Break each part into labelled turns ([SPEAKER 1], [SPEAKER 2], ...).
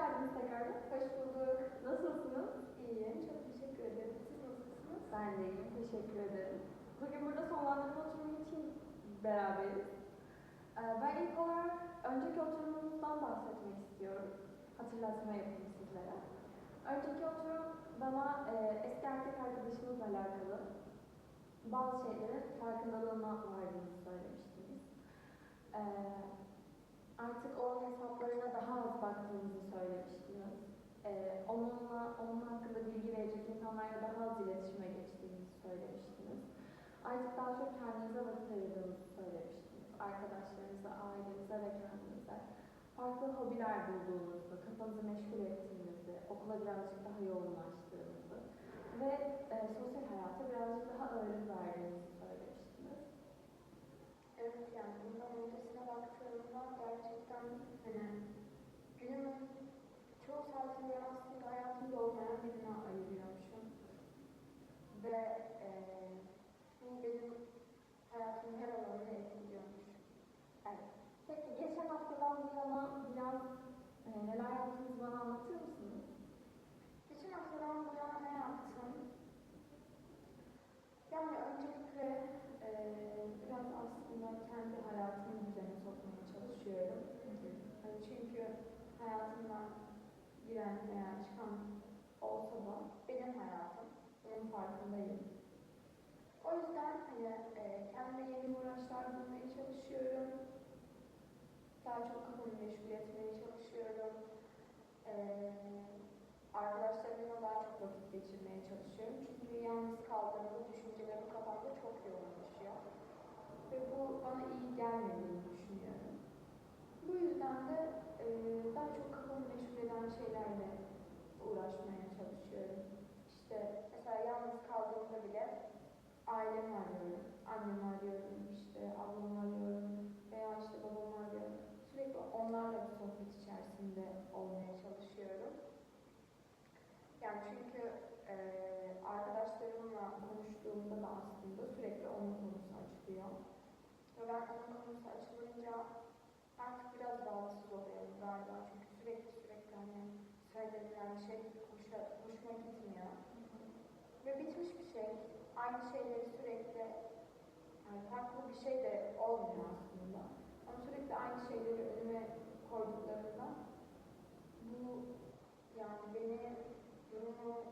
[SPEAKER 1] geldiniz tekrardan.
[SPEAKER 2] Hoş bulduk.
[SPEAKER 1] Nasılsınız?
[SPEAKER 2] İyiyim. Çok teşekkür ederim. Siz nasılsınız?
[SPEAKER 1] Ben de iyiyim. Teşekkür ederim. Bugün burada sonlandırma oturumu için beraberiz. Ee, Ben ilk olarak önceki oturumumuzdan bahsetmek istiyorum. Hatırlatma yapayım sizlere. Önceki oturum bana e, eski erkek arkadaşımızla alakalı bazı şeylerin farkındalığına vardığını söylemiştiniz. Ee, artık onun hesaplarına daha az baktığınızı söylemiştiniz. Ee, onunla, onun hakkında bilgi verecek insanlarla daha az iletişime geçtiğinizi söylemiştiniz. Artık daha çok kendinize vakit ayırdığınızı söylemiştiniz. Arkadaşlarınıza, ailenize ve kendinize. Farklı hobiler bulduğunuzu, kafanızı meşgul ettiğinizi, okula birazcık daha yoğunlaştığınızı ve e, sosyal hayata birazcık daha ağırlık verdiğinizi söylemiştiniz.
[SPEAKER 2] Evet yani bundan öncesine baktığımda gerçekten hani günümün çoğu saatini aslında hayatımda olmayan birine ayırıyormuşum. Ve eee bu benim hayatımın her alanını etkiliyormuş.
[SPEAKER 1] Evet. Peki geçen haftadan bu yana biraz e, neler yaptığınızı bana anlatır mısınız?
[SPEAKER 2] Geçen haftadan bu yana ne yaptım? Yani öncelikle eee, biraz aslında kendi hayatımı düzene sokmaya çalışıyorum. Hani çünkü hayatımdan giren veya çıkan olsa da benim hayatım, benim farkındayım. O yüzden hani eee kendime yeni uğraşlar bulmaya çalışıyorum. Daha çok kafamı meşgul etmeye çalışıyorum. Eee arkadaşlarımla daha çok vakit geçirmeye çalışıyorum. Çünkü yalnız kaldığımda düşüncelerim kafamda çok yoğunlaşıyor. Ve bu bana iyi gelmediğini düşünüyorum. Bu yüzden de e, daha çok kafamı meşgul eden şeylerle uğraşmaya çalışıyorum. İşte mesela yalnız kaldığımda bile ailemi arıyorum, annemi arıyorum, işte ablamı arıyorum veya işte babamı arıyorum. Sürekli onlarla bir sohbet içerisinde olmaya çalışıyorum. Yani çünkü e, arkadaşlarımla konuştuğumda da aslında sürekli onun konusu açılıyor. Ve ben onun konusu açılınca artık biraz rahatsız oluyorum galiba. Çünkü sürekli sürekli hani söylenilen şey hoşa, hoşuma gitmiyor. Ve bitmiş bir şey. Aynı şeyleri sürekli yani farklı bir şey de olmuyor aslında. Ama sürekli aynı şeyleri önüme koyduklarında bu yani beni durumu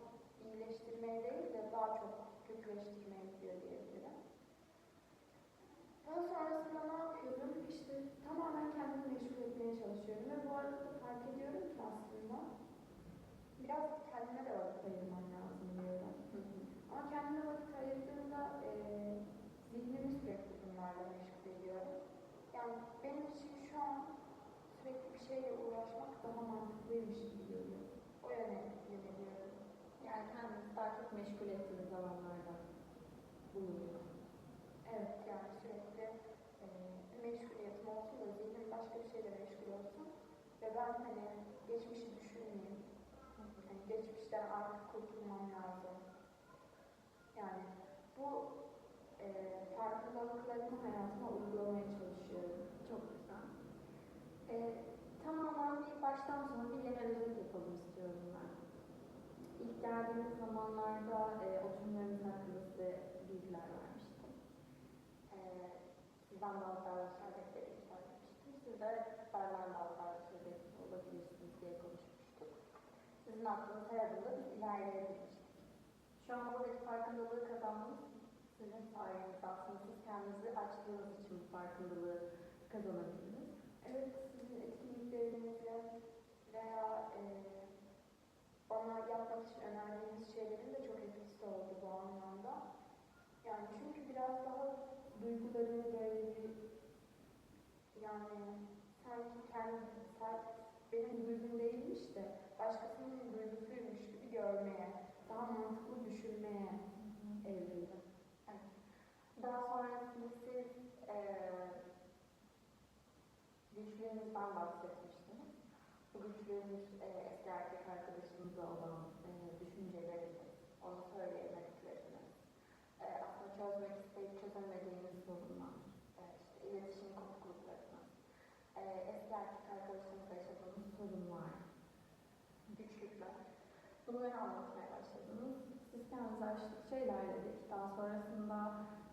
[SPEAKER 2] iyileştirmeye değil de daha çok kötüleştirmeye gidiyor diyebilirim. Daha sonrasında ne yapıyorum? İşte tamamen kendimi meşgul etmeye çalışıyorum ve bu arada da fark ediyorum ki aslında biraz kendime de vakit ayırmam lazım diyorum. Ama kendime vakit ayırdığımda e, zihnimi sürekli bunlarla meşgul ediyorum. Yani benim için şu an sürekli bir şeyle uğraşmak daha mantıklıymış gibi geliyor. O yöne yöneliyorum.
[SPEAKER 1] Yani kendinizi daha çok meşgul ettiğiniz zamanlarda bulunuyor.
[SPEAKER 2] Evet yani sürekli e, meşguliyetim olsun da zihnim başka bir şeyle meşgul olsun. Ve ben hani geçmişi düşünmeyeyim. Hani geçmişten artık kurtulmam lazım. Yani bu e, farkındalıklarımı hayatıma uygulamaya çalışıyorum.
[SPEAKER 1] Çok güzel. Ee, tamamen bir baştan sona bir özet yapalım istiyorum ben. İlk geldiğimiz zamanlarda e, oturumlarımız hakkında size bilgiler vermiştim. Ee, sizden bazı davranışlar beklediğimi söylemiştim. Siz de benden bazı davranışlar bekliyor olabilirsiniz diye konuşmuştuk. Sizin aklınız her adımda biz ilerleyebilmiştik. Şu an buradaki farkındalığı kazanmanız sizin sayenizde aslında siz kendinizi açtığınız için bu farkındalığı kazanabildiniz.
[SPEAKER 2] Evet sizin etkinliklerinizle veya e, bana yapmak için önerdiğiniz şeylerin de çok etkisi oldu bu anlamda. Yani çünkü biraz daha duygularımı böyle bir yani sanki kendi benim duygum değilmiş de başkasının duygusuymuş gibi görmeye, daha mantıklı düşünmeye evrildim.
[SPEAKER 1] Daha sonrasında siz eee güçlüğünüzden bahsetmiştiniz. Güçlüğünüz eee eski erkek arkadaşınızla olan eee düşünceleriniz, ona söyleyemedikleriniz, eee aslında çözmek isteyip çözemediğiniz sorunlar, eee işte iletişim kopukluklarınız, eee eski erkek arkadaşınızla yaşadığınız sorunlar, Bunu bana anlatmaya başladınız. Siz kendinizi aştıkça ilerledik. Daha sonrasında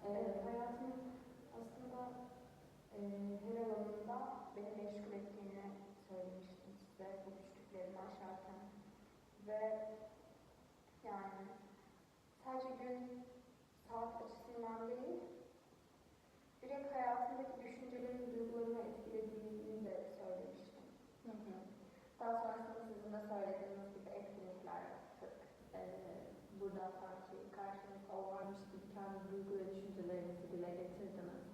[SPEAKER 1] e,
[SPEAKER 2] Evet, hayatımın aslında e, her alanında beni meşgul ettiğini söylemiştim size bu güçlüklerimi aşarken. Ve yani sadece gün saat açısından değil, direkt hayatımdaki düşüncelerimi, duygularımı etkilediğini de söylemiştim.
[SPEAKER 1] Hı hı. Daha sonrasında sizin de söylediğiniz gibi etkinlikler yaptık. Ee, burada sanki karşınızda o varmış gibi kendi duygu ve düşüncelerinizi dile getirdiniz.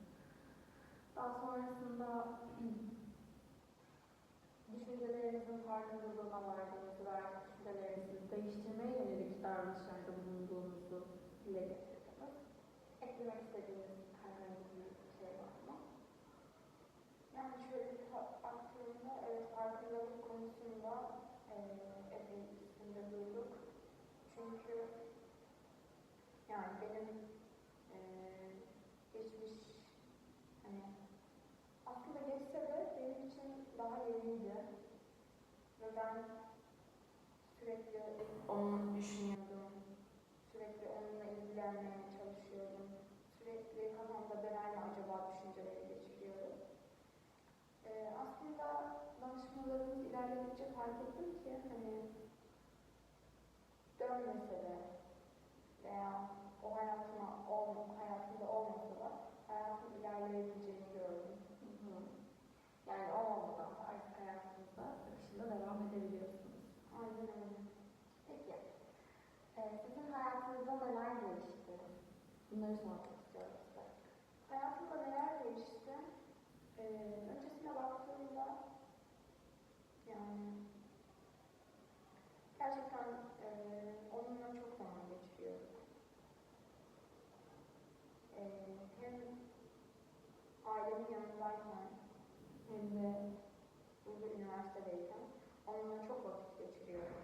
[SPEAKER 1] Daha sonrasında düşüncelerinizin farkındalığına vardığınızı ve artık düşüncelerinizi değiştirmeye yönelik davranışlarda bulunduğunuzu dile getirdiniz. Eklemek istediğiniz herhangi bir şey var mı?
[SPEAKER 2] Yani şöyle bir ta- baktığımda evet farkındalık konusunda eee epey üstünde durduk. Çünkü yani benim eee geçmiş hani aslında geçse de benim için daha yeniydi. Ve ben sürekli onu düşünüyordum. Sürekli onunla ilgilenmeye çalışıyordum. Sürekli kafamda ben hala acaba düşünceleri geçiriyorum. Ee, aslında danışmalarımız ilerledikçe fark ettim ki hani dönmese de veya o hayatıma ol, hayatımda olmasa da hayatım ilerleyebileceğini gördüm.
[SPEAKER 1] Hı hı. Yani o olmadan da artık hayatınızda akışında devam edebiliyorsunuz.
[SPEAKER 2] Aynen öyle.
[SPEAKER 1] Sizin hayatınızda neler değişti? Bunları sormak istiyorum size.
[SPEAKER 2] Hayatımda neler değişti? Ee, öncesine baktığımda yani gerçekten e, onunla çok zaman geçiriyorduk. E, hem ailemin yanındayken hem de burada üniversitedeyken onunla çok vakit geçiriyorduk.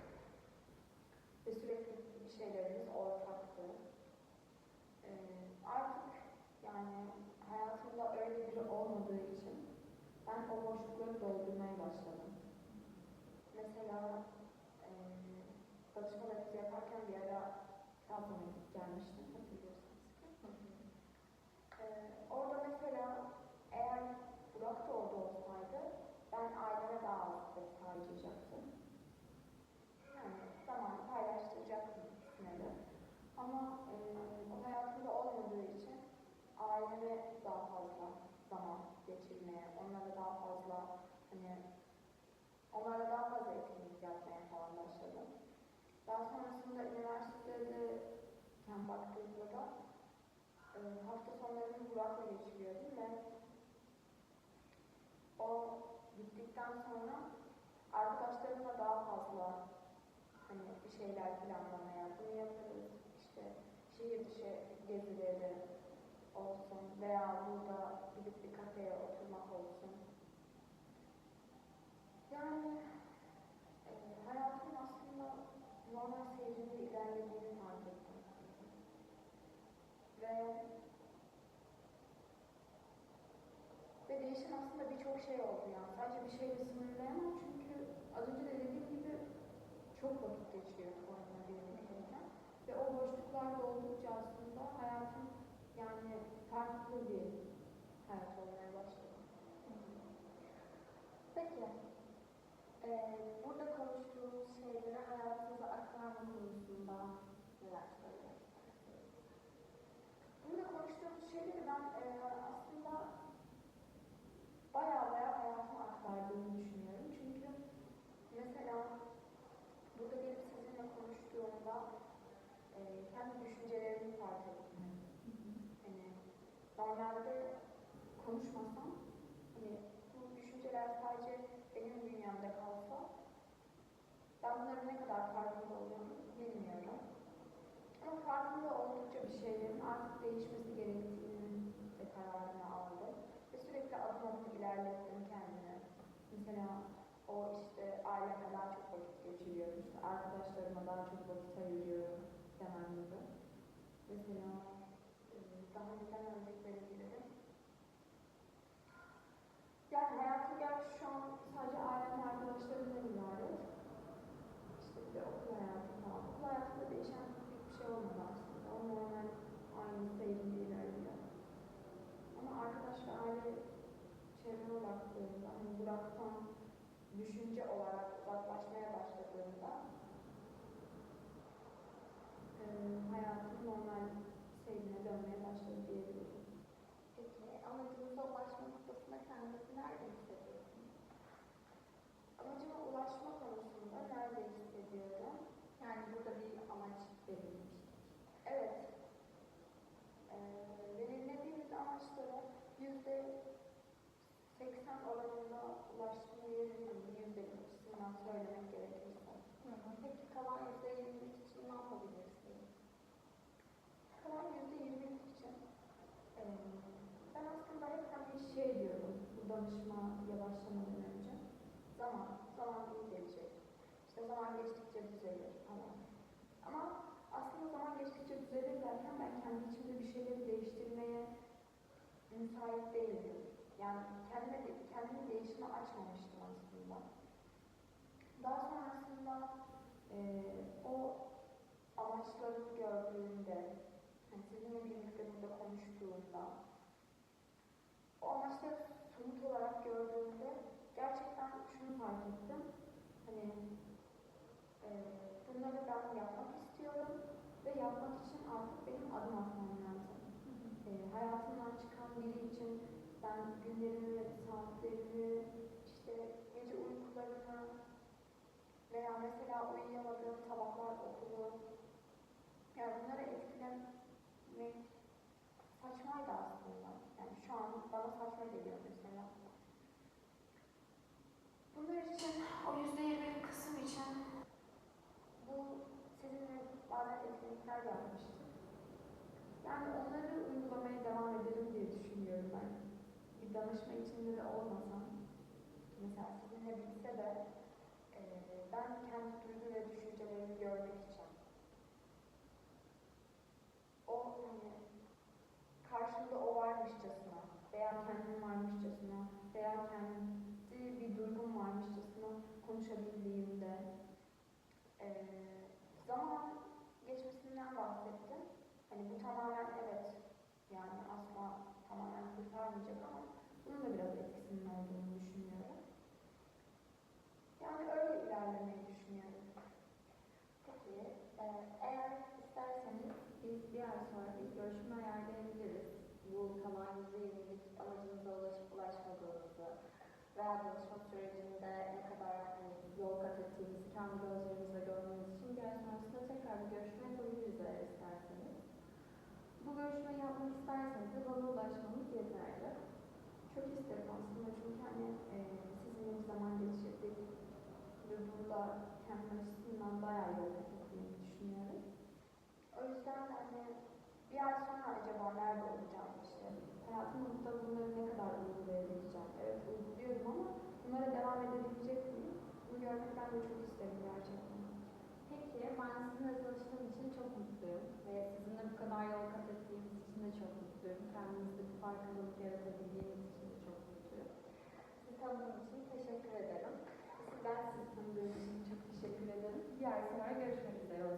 [SPEAKER 2] Ve sürekli bir şeylerimiz ortaktı. E, artık yani hayatımda öyle biri olmadığı için ben o boşlukları doldurmaya başladım. Mesela e, danışmalarımızı yaparken bir ara Trabzon'a gidip gelmiştim hatırlıyorsunuz ki.
[SPEAKER 1] Hı hı.
[SPEAKER 2] E, orada mesela eğer Burak da orada olsaydı ben aileme daha az vakit harcayacaktım. Yani zamanı paylaştıracaktım ikisine de. Ama e, o hayatımda olmadığı için aileme daha fazla zaman geçirmeye, onlara daha fazla hani onlarla daha fazla etkinlik yapmaya falan başladım. Daha sonrasında üniversitedeyken baktığımda da e, hafta sonlarını Burak'la geçiriyordum ve o gittikten sonra arkadaşlarımla daha fazla hani bir şeyler planlamaya, bunu yaparız, işte şehir dışı gezileri olsun veya burada gidip bir kafeye oturmak olsun. Yani e, hayatın aslında normal seyrinde ilerlediğini fark ettim. Ve ve değişen aslında birçok şey oldu yani. Sadece bir şeyle sınırlayamam çünkü az önce de dediğim gibi çok vakit geçiriyorduk onunla birlikteyken. Ve o boşluklar doldukça aslında hayatım yani farklı bir hayat olmaya başladı.
[SPEAKER 1] Peki, e, burada konuştuğumuz şeyleri hayatınıza aktarma konusunda neler söylemek istersiniz?
[SPEAKER 2] Burada konuştuğumuz şeyleri ben e, aslında baya baya hayatıma aktardığımı düşünüyorum. Çünkü mesela burada gelip sizinle konuştuğumda e, kendi düşüncelerimi fark ettim. Hani normalde konuşmasam hani bu düşünceler sadece benim dünyamda kalsa ben bunların ne kadar farkında oluyorum bilmiyorum. Ama farkında oldukça bir şeylerin artık değişmesi gerektiğini de kararını aldım. Ve sürekli adım adım ilerlettim kendimi. Mesela o işte ailemle daha çok vakit geçiriyorum, işte arkadaşlarıma daha çok vakit ayırıyorum demem gibi. Mesela e, daha neden örnek verebilirim? Yani hayatım gerçi şu an sadece ailemle arkadaşlarımla ibaret. İşte bir de okul hayatı falan ulaşmaya başladığımda e, hayatım normal seyrine dönmeye başladı diyebilirim.
[SPEAKER 1] Peki amacınıza ulaşma noktasında kendinizi nerede hissediyorsunuz?
[SPEAKER 2] Amacıma ulaşma konusunda nerede hissediyorum?
[SPEAKER 1] Yani burada bir amaç belirlemiştik.
[SPEAKER 2] Evet. Ee, belirlediğimiz amaçlara yüzde 80 oranında ulaştığını diyebilirim. Yüzdelik açısından söylemek gerekirse.
[SPEAKER 1] Hı hı. Peki kalan yüzde yirmi için ne yapabilirsiniz?
[SPEAKER 2] Kalan yüzde 20 için ee, ben aslında hep hani şey diyorum bu danışmaya başlamadan önce. Zaman, zaman iyi gelecek. İşte zaman geçtikçe düzelir falan. Ama aslında zaman geçtikçe düzelir derken ben kendi içimde bir şeyleri değiştirmeye müsait değildim. Yani kendime kendimi değişime açmamıştım aslında. Daha sonrasında eee o amaçlarımı gördüğümde, hani sizinle birlikte burada konuştuğumda, o amaçları somut olarak gördüğümde gerçekten şunu fark ettim. Hani eee bunları ben yapmak istiyorum ve yapmak için artık benim adım atmam lazım. E, hayatımdan çıkan biri için ben günlerimi, saatlerimi, işte gece uykularımı veya mesela uyuyamadığım sabahlar okulu, yani bunları etkilemek saçmaydı aslında. Yani şu an bana saçma geliyor mesela. Bunlar için, o yüzde yirmi kısım için bu sizinle bazen etkinlikler yapmıştık. Yani onları uygulamaya devam ederim diye düşünüyorum ben. Bir danışma içinde de olmasam, mesela sizinle bitse de eee, ben kendi duygu ve düşüncelerimi görmek için o hani karşımda o varmışçasına veya kendim varmışçasına veya kendi bir duygum varmışçasına konuşabildiğimde eee, zaman geçmesinden bahsettim. Hani bu tamamen evet yani asla tamamen kurtarmayacak ama bunun da biraz etkisinin olduğunu düşünüyorum. Yani öyle ilerlemeyi düşünüyorum.
[SPEAKER 1] Peki e, eğer isterseniz biz bir ay sonra bir görüşme ayarlayabiliriz. Bu yüzde yirmilik amacınıza ulaşıp ulaşmadığınızı veya danışma sürecinde ne kadar hani, yol kat ettiğinizi kendi gözlerinizle görmeniz için bir ay sonrasında tekrar bir görüşme yapabiliriz eğer isterseniz. Bu görüşmeyi yapmak isterseniz de bana ulaşmanız yeterli.
[SPEAKER 2] Çok isterim aslında çünkü hani e, sizinle bir zaman geçirdik ve burada kendim açısından bayağı yol kat ettiğimi düşünüyorum. O yüzden hani bir ay sonra acaba nerede olacağım işte. Hayatımda bunları ne kadar uygulayabileceğim. Evet uyguluyorum ama bunlara devam edebilecek miyim? Bunu görmekten de çok isterim gerçekten.
[SPEAKER 1] Peki ben sizinle tanıştığım için çok mutluyum ve sizinle bu kadar yol kat ettiğimiz için de çok mutluyum. Kendinizde bir farkındalık yaratabildiğiniz için de çok mutluyum. Tanıdığım için teşekkür ederim.
[SPEAKER 2] Ben sizi tanıdığım için çok teşekkür ederim.
[SPEAKER 1] Ay sonra görüşmek üzere o zaman.